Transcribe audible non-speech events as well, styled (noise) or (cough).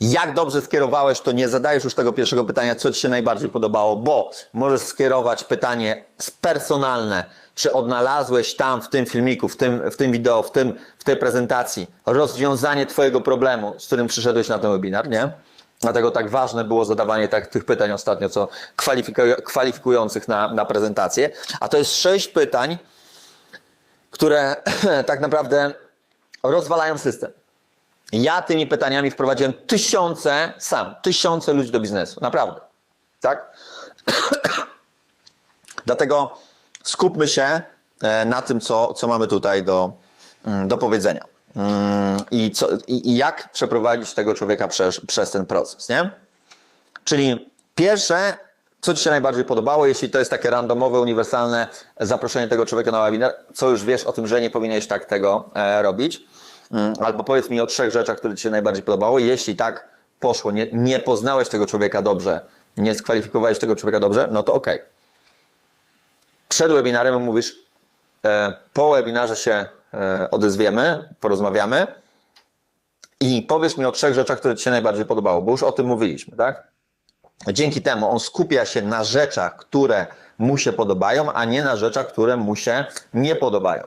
Jak dobrze skierowałeś, to nie zadajesz już tego pierwszego pytania, co Ci się najbardziej podobało, bo możesz skierować pytanie personalne, czy odnalazłeś tam w tym filmiku, w tym, w tym wideo, w, tym, w tej prezentacji rozwiązanie Twojego problemu, z którym przyszedłeś na ten webinar, nie? Dlatego tak ważne było zadawanie tak, tych pytań ostatnio, co kwalifikuj- kwalifikujących na, na prezentację. A to jest sześć pytań, które (clears throat) tak naprawdę rozwalają system. Ja tymi pytaniami wprowadziłem tysiące, sam, tysiące ludzi do biznesu. Naprawdę. Tak? (clears throat) Dlatego skupmy się e, na tym, co, co mamy tutaj do, mm, do powiedzenia. Mm, I, co, i, jak przeprowadzić tego człowieka przez, przez ten proces, nie? Czyli pierwsze, co Ci się najbardziej podobało, jeśli to jest takie randomowe, uniwersalne zaproszenie tego człowieka na webinar, co już wiesz o tym, że nie powinieneś tak tego e, robić. Mm, Albo powiedz mi o trzech rzeczach, które Ci się najbardziej podobały. Jeśli tak poszło, nie, nie poznałeś tego człowieka dobrze, nie skwalifikowałeś tego człowieka dobrze, no to okej. Przed webinarem mówisz, e, po webinarze się e, odezwiemy, porozmawiamy i powiesz mi o trzech rzeczach, które Ci się najbardziej podobało, bo już o tym mówiliśmy, tak? Dzięki temu on skupia się na rzeczach, które mu się podobają, a nie na rzeczach, które mu się nie podobają.